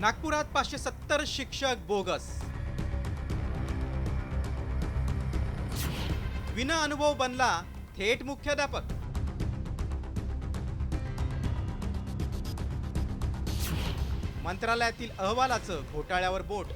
नागपुरात पाचशे सत्तर शिक्षक बोगस. विना अनुभव बनला थेट मुख्याध्यापक. मंत्रालयातील अहवालाचं घोटाळ्यावर बोट.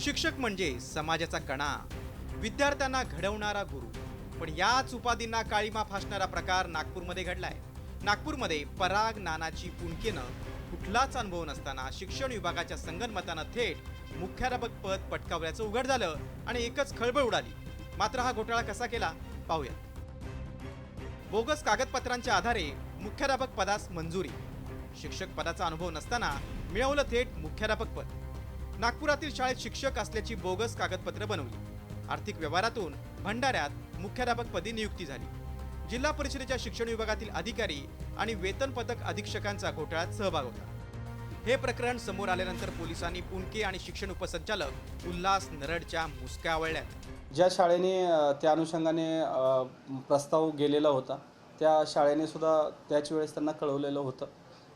शिक्षक म्हणजे समाजाचा कणा. विद्यार्थ्यांना घडवणारा गुरु. पण याच उपाधींना काळीमा फासणारा प्रकार नागपूरमध्ये घडलाय. नागपूरमध्ये पराग नानाची पुणकेनं कुठलाच अनुभव नसताना शिक्षण विभागाच्या संगनमतानं थेट मुख्याध्यापक पद पटकावल्याचं उघड झालं आणि एकच खळबळ उडाली. मात्र हा घोटाळा कसा केला? पाहूयात बोगस कागदपत्रांच्या आधारे मुख्याध्यापक पदास मंजुरी. शिक्षक पदाचा अनुभव नसताना मिळवलं थेट मुख्याध्यापक पद. नागपुरातील शाळेत शिक्षक असल्याची बोगस कागदपत्र बनवली. आर्थिक व्यवहारातून भंडाऱ्यात मुख्याध्यापकपदी नियुक्ती झाली. जिल्हा परिषदेच्या शिक्षण विभागातील अधिकारी आणि वेतन पथक अधीक्षकांचा घोटाळ्यात सहभाग होता. हे प्रकरण समोर आल्यानंतर पोलिसांनी पुणके आणि शिक्षण उपसंचालक उल्हास नरडच्या मुसक्या आवळल्यात ज्या शाळेने त्या अनुषंगाने प्रस्ताव गेलेला होता त्या शाळेने सुद्धा त्याच वेळेस त्यांना कळवलेलं होतं.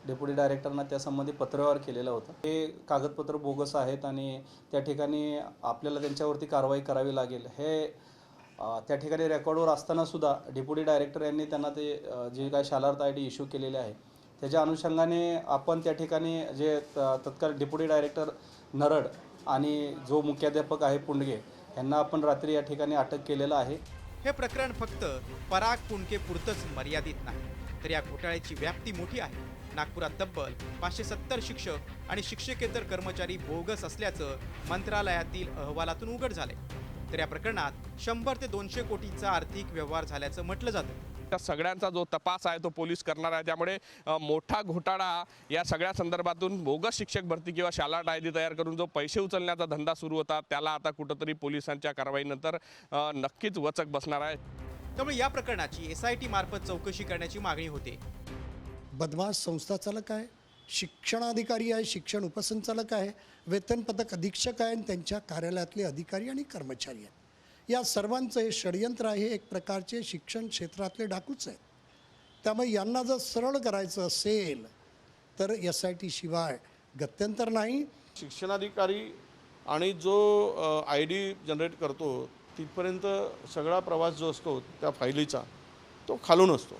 डेप्युटी डायरेक्टरना त्यासंबंधी पत्रव्यवहार केलेला होता. हे कागदपत्र बोगस आहेत आणि त्या ठिकाणी आपल्याला त्यांच्यावरती कारवाई करावी लागेल. हे त्या ठिकाणी रेकॉर्डवर असताना सुद्धा डेप्युटी डायरेक्टर यांनी त्यांना ते जे काय शालार्थ आय डी इश्यू केलेले आहे त्याच्या अनुषंगाने आपण त्या ठिकाणी जे तत्काळ डेप्युटी डायरेक्टर नरड आणि जो मुख्याध्यापक आहे पुंडगे यांना आपण रात्री या ठिकाणी अटक केलेलं आहे. हे प्रकरण फक्त पराग पुंडके पुरतच मर्यादित नाही तर या घोटाळ्याची व्याप्ती मोठी आहे. नागपुरात तब्बल पाचशे सत्तर शिक्षक आणि शिक्षकेतर कर्मचारी बोगस असल्याचं मंत्रालयातील अहवालातून उघड झाले तर या प्रकरणात शंभर ते दोनशे कोटीचा आर्थिक व्यवहार झाल्याचं म्हटलं जातं. त्या सगळ्यांचा जो तपास आहे तो पोलीस करणार आहे. त्यामुळे मोठा घोटाळा या सगळ्या संदर्भातून बोगस शिक्षक भरती किंवा शाला डायरी तयार करून जो पैसे उचलण्याचा धंदा सुरू होता त्याला आता कुठंतरी पोलिसांच्या कारवाईनंतर नक्कीच वचक बसणार आहे. त्यामुळे या प्रकरणाची एस आय टी मार्फत चौकशी करण्याची मागणी होते. बदमाश संस्था चालक आहे. शिक्षणाधिकारी आहे शिक्षण उपसंचालक आहे वेतन पथक अधीक्षक आहे आणि त्यांच्या कार्यालयातले अधिकारी आणि कर्मचारी आहेत. या सर्वांचं हे षडयंत्र आहे एक प्रकारचे शिक्षण क्षेत्रातले डाकूच आहेत. त्यामुळे यांना जर सरळ करायचं असेल तर एस आय टी शिवाय गत्यंतर नाही. शिक्षणाधिकारी आणि जो आय डी जनरेट करतो तिथपर्यंत सगळा प्रवास जो असतो त्या फायलीचा तो खालून असतो.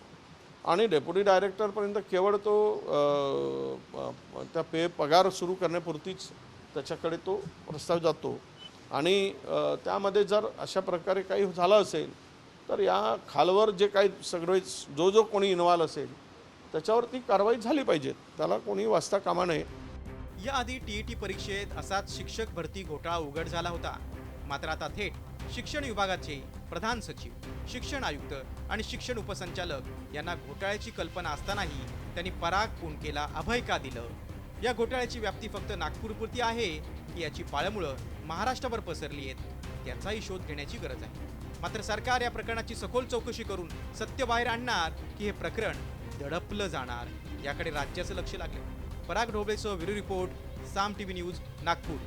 आणि डेप्युटी डायरेक्टरपर्यंत केवळ तो त्या पे पगार सुरू करण्यापुरतीच त्याच्याकडे तो प्रस्ताव जातो. आणि त्यामध्ये जर अशा प्रकारे काही झालं असेल तर या खालवर जे काही सगळे जो जो कोणी इन्व्हॉल्व असेल त्याच्यावरती कारवाई झाली पाहिजे. त्याला कोणी वाचता कामा नये. याआधी टीईटी परीक्षेत असाच शिक्षक भरती घोटाळा उघड झाला होता. मात्र आता थेट शिक्षण विभागाचे प्रधान सचिव शिक्षण आयुक्त आणि शिक्षण उपसंचालक यांना घोटाळ्याची कल्पना असतानाही त्यांनी पराग पुणकेला अभय का दिलं? या घोटाळ्याची व्याप्ती फक्त नागपूरपुरती आहे की याची पाळमुळं महाराष्ट्रभर पसरली आहेत? याचाही शोध घेण्याची गरज आहे. मात्र सरकार या प्रकरणाची सखोल चौकशी करून सत्य बाहेर आणणार की हे प्रकरण दडपलं जाणार याकडे राज्याचं लक्ष लागलं. Parag ढोबळेसह video report Saam TV News Nagpur.